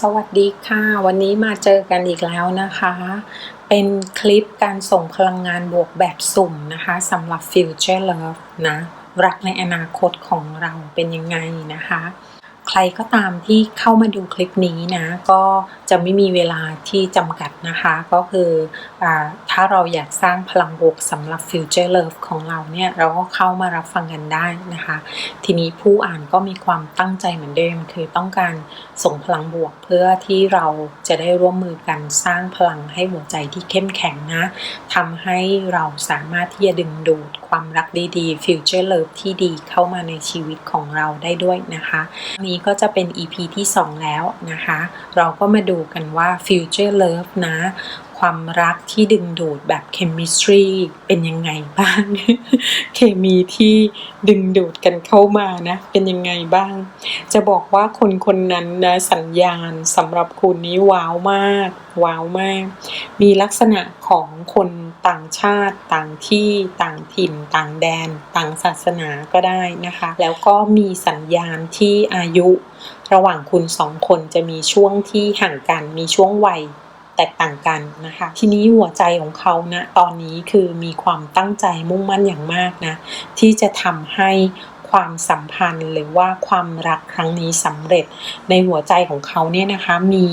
สวัสดีค่ะ วันนี้มาเจอกันอีกแล้วนะคะ เป็นคลิปการส่งพลังงานบวกแบบสุ่มนะคะสำหรับ Future Love นะ รักในอนาคตของเราเป็นยังไงนะคะ ใครก็ตามที่เข้ามาดูคลิปนี้นะ ก็จะไม่มีเวลาที่จำกัดนะคะ ก็คืออถ้าเราอยากสร้างพลังบวกสำหรับ Future Love ของเราเนี่ย เราก็เข้ามารับฟังกันได้นะคะ ทีนี้ผู้อ่านก็มีความตั้งใจเหมือนเดิม คือต้องการส่งพลังบวกเพื่อที่เราจะได้ร่วมมือกันสร้างพลังให้หัวใจที่เข้มแข็งนะทำให้เราสามารถที่จะดึงดูดความรักดีๆ Future Love ที่ดีเข้ามาในชีวิตของเราได้ด้วยนะคะนี้ก็จะเป็น EP ที่ 2 แล้วนะคะ เราก็มาดูกันว่า Future Love นะ ความรักที่ดึงดูดแบบ chemistry เป็นยังไงบ้าง เคมีที่ดึงดูดกันเข้ามานะ เป็นยังไงบ้าง จะบอกว่าคนคนนั้นนะสัญญาณสำหรับคุณนี้ว้าวมาก ว้าวมาก มีลักษณะของคน ต่างชาติ ต่างที่ต่างถิ่น ต่างแดน ต่างศาสนาก็ได้นะคะ แล้วก็มีสัญญาณที่อายุ ระหว่างคุณสองคนจะมีช่วงที่ห่างกันมีช่วงวัยแตกต่างกันนะคะ ทีนี้หัวใจของเขานะตอนนี้คือมีความตั้งใจมุ่งมั่นอย่างมากนะ ที่จะทำให้ ความสัมพันธ์ หรือว่าความรักครั้งนี้สำเร็จ ในหัวใจของเขาเนี่ยนะคะมี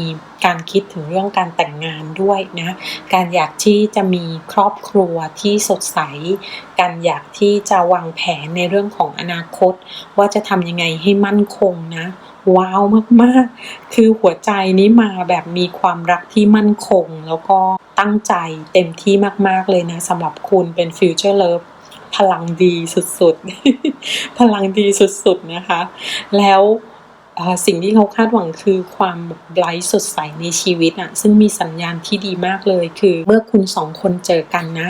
การคิดถึงเรื่องการแต่งงานด้วยนะการอยากที่จะมีครอบครัวที่สดใส การอยากที่จะวางแผนในเรื่องของอนาคต ว่าจะทำยังไงให้มั่นคงนะว้าวมากๆ คือหัวใจนี้มาแบบมีความรักที่มั่นคง แล้วก็ตั้งใจเต็มที่มากๆเลยนะสำหรับคุณเป็น Future Love พลังดีสุดๆ พลังดีสุดๆนะคะ แล้วสิ่งที่เขาคาดหวังคือความไบรท์สดใสในชีวิตอะซึ่งมีสัญญาณที่ดีมากเลยคือเมื่อคุณสองคนเจอกันนะ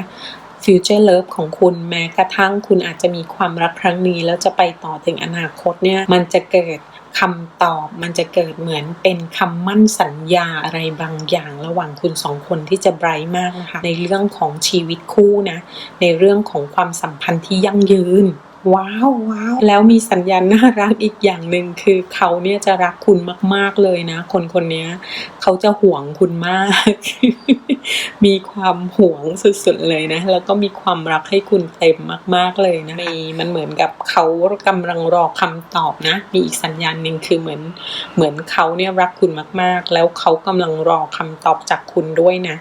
ฟิวเจอร์เลิฟของคุณแม้กระทั่งคุณอาจจะมีความรักครั้งนี้ แล้วจะไปต่อถึงอนาคตเนี่ย มันจะเกิด คำตอบมันจะเกิดเหมือนเป็นคำมั่นสัญญาอะไรบางอย่างระหว่างคุณสองคนที่จะไบรท์มากนะคะในเรื่องของชีวิตคู่นะในเรื่องของความสัมพันธ์ที่ยั่งยืน ว้าวว้าวแล้วมีสัญญาณน่ารักอีกอย่างหนึ่งคือเขาเนี่ยจะรักคุณมาก ๆเลยนะ คนคนนี้เขาจะห่วงคุณมาก มีความห่วงสุดๆเลยนะ แล้วก็มีความรักให้คุณเต็มมาก ๆเลยนะมีมันเหมือนกับเขากำลังรอคำตอบนะ มีอีกสัญญาณหนึ่งคือเหมือนเหมือนเขาเนี่ยรักคุณมากๆ แล้วเขากำลังรอคำตอบจากคุณด้วยนะ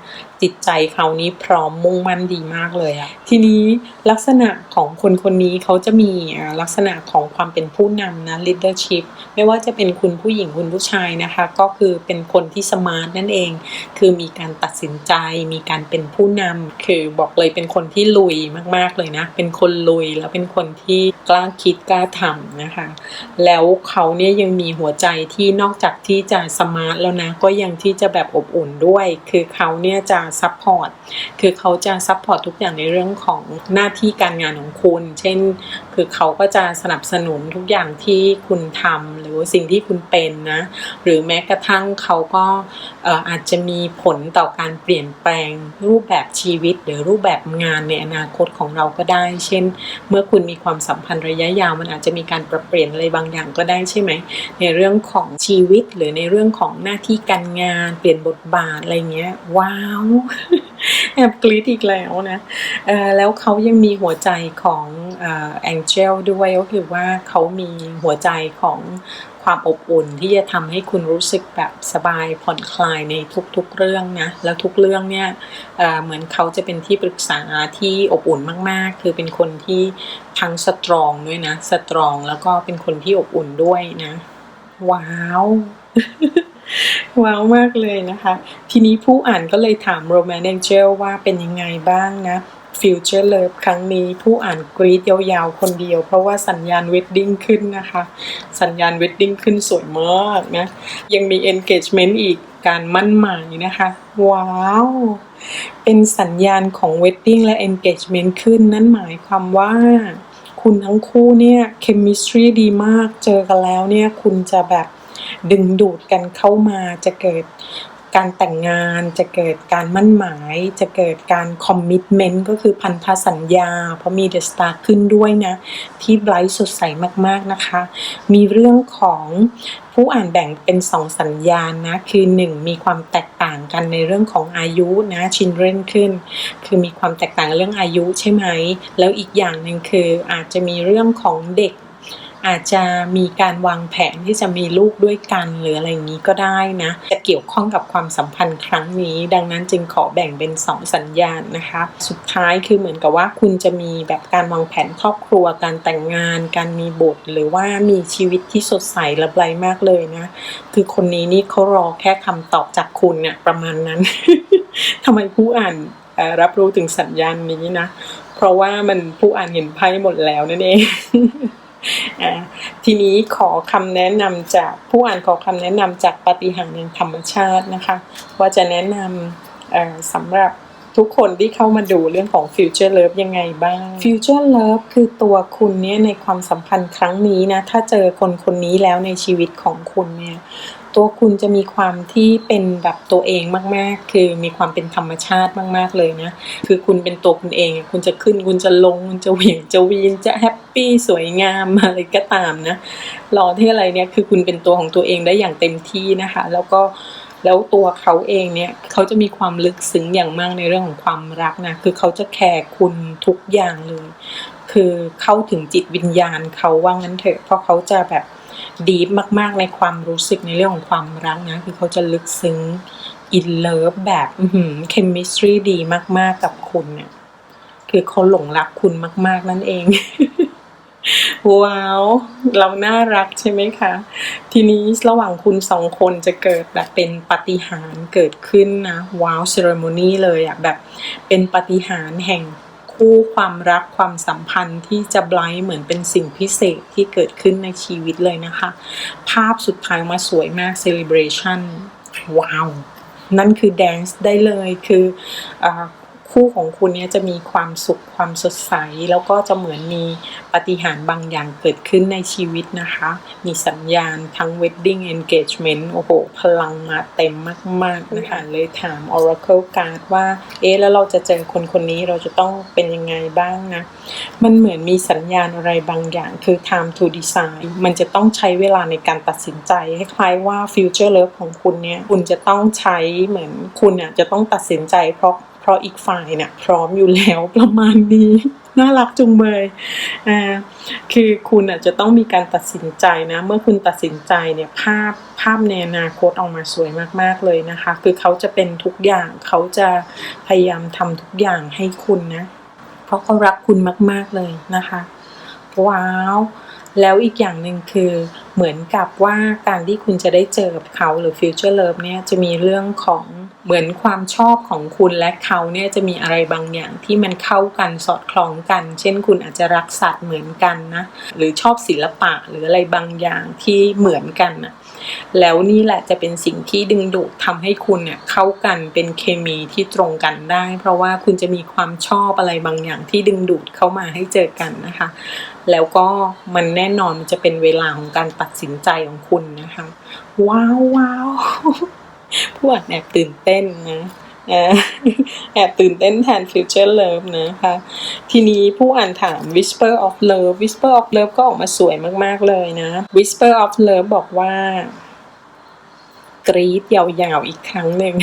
จิตใจเขานี้พร้อมมุ่งมั่นดีมากเลยอะทีนี้ลักษณะของคนคนนี้เขาจะมีลักษณะของความเป็นผู้นำนะ leadership ไม่ว่าจะเป็นคุณผู้หญิงคุณผู้ชายนะคะ ก็คือเป็นคนที่สมาร์ทนั่นเอง คือมีการตัดสินใจ มีการเป็นผู้นำคือบอกเลยเป็นคนที่ลุยมาก ๆเลยนะ เป็นคนลุยแล้วเป็นคนที่กล้าคิดกล้าทำนะคะ แล้วเขาเนี่ยยังมีหัวใจที่นอกจากที่จะสมาร์ทแล้วนะ ก็ยังที่จะแบบอบอุ่นด้วย คือเขาเนี่ยจะซัพพอร์ต คือเขาจะซัพพอร์ตทุกอย่างในเรื่องของหน้าที่การงานของคุณ เช่น คือเขาก็จะสนับสนุนทุกอย่างที่คุณทำหรือสิ่งที่คุณเป็นนะ หรือแม้กระทั่งเขาก็เอ่ออาจจะมีผลต่อการเปลี่ยนแปลงรูปแบบชีวิต หรือรูปแบบงานในอนาคตของเราก็ได้ เช่น เมื่อคุณมีความสัมพันธ์ระยะยาว มันอาจจะมีการปรับเปลี่ยนอะไรบางอย่างก็ได้ใช่ไหม ในเรื่องของชีวิตหรือในเรื่องของหน้าที่การงาน เปลี่ยนบทบาทอะไรเงี้ยว้าว แอบกรี๊ดอีกแล้วนะแล้วเขายังมีหัวใจของแองเจลด้วยก็คือว่าเขามีหัวใจของความอบอุ่นที่จะทำให้คุณรู้สึกแบบสบายผ่อนคลายในทุกๆเรื่องนะแล้วทุกเรื่องเนี่ยเเหมือนเขาจะเป็นที่ปรึกษาที่อบอุ่นมากๆ คือเป็นคนที่ทั้งสตรองด้วยนะสตรองแล้วก็เป็นคนที่อบอุ่นด้วยนะ ว้าว ว้าวมากเลยนะคะ ทีนี้ผู้อ่านก็เลยถาม Roman Angel ว่าเป็นยังไงบ้างนะ Future Love ครั้งนี้ผู้อ่านกรีดยาวๆ คนเดียว เพราะว่าสัญญาณ Wedding ขึ้นนะคะ สัญญาณ Wedding ขึ้นสวยมากนะ ยังมี Engagement อีกการมั่นหมายนะคะ ว้าว เป็นสัญญาณของ Wedding และ Engagement ขึ้น นั่นหมายความว่าคุณทั้งคู่เนี่ย chemistry ดีมากเจอกันแล้วเนี่ย คุณจะแบบ ดึงดูดกันเข้ามาจะเกิดการแต่งงานจะเกิดการมั่นหมาย จะเกิดการคอมมิชเมนต์ก็คือพันธสัญญา เพราะมีเดอะสตาร์ขึ้นด้วยนะ ที่ไบรท์สดใสมากๆนะคะ มีเรื่องของผู้อ่านแบ่งเป็นสองสัญญาณนะ คือหนึ่งมีความแตกต่างกันในเรื่องของอายุนะชินเรนขึ้น คือมีความแตกต่างเรื่องอายุใช่ไหม แล้วอีกอย่างหนึ่งคืออาจจะมีเรื่องของเด็ก อาจจะมีการวางแผนที่จะมีลูกด้วยกันหรืออะไรอย่างนี้ก็ได้นะจะเกี่ยวข้องกับความสัมพันธ์ครั้งนี้ ดังนั้นจึงขอแบ่งเป็น 2 สัญญาณนะคะ สุดท้ายคือเหมือนกับว่าคุณจะมีแบบการวางแผนครอบครัวการแต่งงาน การมีบุตรหรือว่ามีชีวิตที่สดใสและไบรท์มากเลยนะ คือคนนี้นี่เขารอแค่คำตอบจากคุณเนี่ยประมาณนั้นทำไมผู้อ่านรับรู้ถึงสัญญาณนี้นะ เพราะว่ามันผู้อ่านเห็นไพ่หมดแล้วนั่นเอง ทีนี้ขอคำแนะนำจากผู้อ่านขอคำแนะนำจากปาฏิหาริย์แห่งธรรมชาตินะคะ ว่าจะแนะนำสำหรับทุกคนที่เข้ามาดูเรื่องของ Future Love ยังไงบ้าง Future Love คือตัวคุณเนี่ยในความสัมพันธ์ครั้งนี้นะ ถ้าเจอคนคนนี้แล้วในชีวิตของคุณเนี่ย ตัวคุณจะมีความที่เป็นแบบตัวเองมาก ๆ คือมีความเป็นธรรมชาติมาก ๆ เลยนะ คือคุณเป็นตัวคุณเอง คุณจะขึ้น คุณจะลง คุณจะเหวี่ยง จะวีน จะแฮปปี้ สวยงามอะไรก็ตามนะ รอที่อะไรเนี่ย คือคุณเป็นตัวของตัวเองได้อย่างเต็มที่นะคะ แล้วก็แล้วตัวเขาเองเนี่ยเขาจะมีความลึกซึ้งอย่างมากในเรื่องของความรักนะ คือเขาจะแคร์คุณทุกอย่างเลย คือเข้าถึงจิตวิญญาณเขาว่างั้นเถอะ เพราะเขาจะแบบ ดีฟมาก ๆ ในความรู้สึกในเรื่องของความรักนะ คือเขาจะลึกซึ้งอินเลิฟแบบเคมิสตรีดีมาก ๆ กับคุณเนี่ยคือเขาหลงรักคุณมาก ๆ นั่นเอง ว้าว เราน่ารักใช่ไหมคะ ทีนี้ระหว่างคุณสองคนจะเกิดแบบเป็นปฏิหารเกิดขึ้นนะ ว้าวเซ r ร m ม n y เลยอะแบบเป็นปฏิหารแห่ง คู่ความรักความสัมพันธ์ที่จะไบล์เหมือนเป็นสิ่งพิเศษที่เกิดขึ้นในชีวิตเลยนะคะ ภาพสุดท้ายมาสวยมากเซเลบริชันว้าว นั่นคือแดนซ์ได้เลยคืออา คู่ของคุณเนี่ยจะมีความสุขความสดใส แล้วก็จะเหมือนมีปาฏิหารย์บางอย่างเกิดขึ้นในชีวิตนะคะ มีสัญญาณทั้ง wedding engagement โอ้โห พลังมาเต็มมากๆนะคะเลยถาม oracle card ว่า เอ๊ะ แล้วเราจะเจอคนคนนี้เราจะต้องเป็นยังไงบ้างนะ มันเหมือนมีสัญญาณอะไรบางอย่าง คือ time to decide มันจะต้องใช้เวลาในการตัดสินใจคล้ายๆว่า future love ของคุณเนี่ย คุณจะต้องใช้เหมือนคุณอะจะต้องตัดสินใจเพราะ เพราะอีกฝ่ายเนี่ยพร้อมอยู่แล้วประมาณนี้น่ารักจุงเบยอ่าคือคุณอะจะต้องมีการตัดสินใจนะ เมื่อคุณตัดสินใจเนี่ยภาพภาพในอนาคตออกมาสวยมากๆเลยนะคะ คือเขาจะเป็นทุกอย่างเขาจะพยายามทำทุกอย่างให้คุณนะ เพราะเขารักคุณมากๆเลยนะคะ ว้าว แล้วอีกอย่างหนึ่งคือเหมือนกับว่าการที่คุณจะได้เจอกับเขาหรือ future love เนี่ยจะมีเรื่องของ เหมือนความชอบของคุณและเขาเนี่ยจะมีอะไรบางอย่างที่มันเข้ากันสอดคล้องกัน เช่นคุณอาจจะรักสัตว์เหมือนกันนะหรือชอบศิลปะหรืออะไรบางอย่างที่เหมือนกันนะแล้วนี่แหละจะเป็นสิ่งที่ดึงดูดทำให้คุณเนี่ยเข้ากันเป็นเคมีที่ตรงกันได้ เพราะว่าคุณจะมีความชอบอะไรบางอย่างที่ดึงดูดเข้ามาให้เจอกันนะคะ แล้วก็มันแน่นอนมันจะเป็นเวลาของการตัดสินใจของคุณนะคะ ว้าวว้าว ผู้อ่านแอบตื่นเต้นนะแอบตื่นเต้นแทน Future Love นะคะ ทีนี้ผู้อ่านถาม Whisper of Love Whisper of Love ก็ออกมาสวยมาก ๆ เลยนะ Whisper of Love บอกว่ากรีดยาวๆอีกครั้งหนึ่ง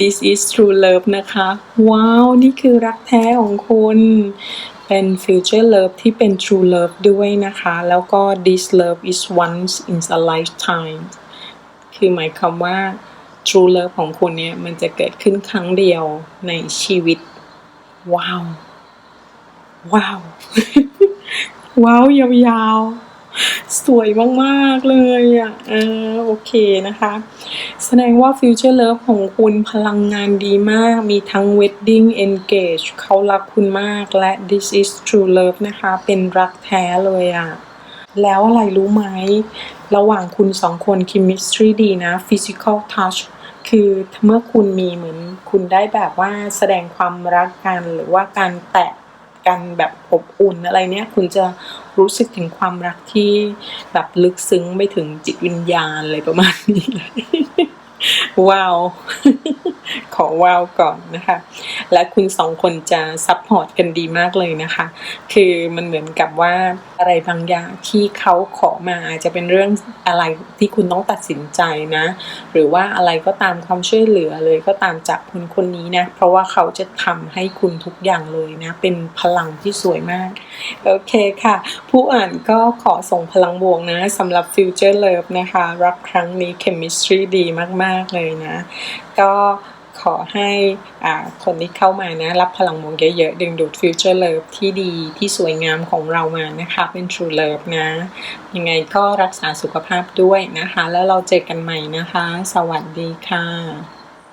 This is true love นะคะ ว้าว นี่คือรักแท้ของคุณ เป็น future love ที่เป็น true love ด้วยนะคะ แล้วก็ this love is once in a lifetime คือหมายความว่า true love ของคุณเนี่ย มันจะเกิดขึ้นครั้งเดียวในชีวิต ว้าว ว้าว ว้าวยาวๆ สวยมากๆเลยอะเออโอเคนะคะ แสดงว่า Future Love ของคุณพลังงานดีมาก มีทั้ง Wedding Engage เขารักคุณมากและ This is True Love นะคะ เป็นรักแท้เลยอะแล้วอะไรรู้ไหม ระหว่างคุณสองคนคิมิสทรีดีนะ physical touch คือเมื่อคุณมีเหมือนคุณได้แบบว่าแสดงความรักกันหรือว่าการแตะกันแบบอบอุ่นอะไรเนี้ยคุณจะรู้สึกถึงความรักที่แบบลึกซึ้งไปถึงจิตวิญญาณอะไรประมาณนี้ว้าว ขอว้าวก่อนนะคะ และคุณสองคนจะซัพพอร์ตกันดีมากเลยนะคะ คือมันเหมือนกับว่าอะไรบางอย่างที่เขาขอมาอาจจะเป็นเรื่องอะไรที่คุณต้องตัดสินใจนะ หรือว่าอะไรก็ตามความช่วยเหลือเลยก็ตามจากคนคนนี้นะ เพราะว่าเขาจะทำให้คุณทุกอย่างเลยนะ เป็นพลังที่สวยมาก โอเคค่ะ ผู้อ่านก็ขอส่งพลังบวกนะสำหรับ Future Love นะคะ รักครั้งนี้ Chemistry ดีมาก ๆ เลยนะ ก็ ขอให้คนที่เข้ามานะ รับพลังบวกเยอะๆ ดึงดูดฟิวเจอร์เลิฟที่ดีที่สวยงามของเรามานะคะ เป็นทรูเลิฟนะ ยังไงก็รักษาสุขภาพด้วยนะคะ แล้วเราเจอกันใหม่นะคะ สวัสดีค่ะ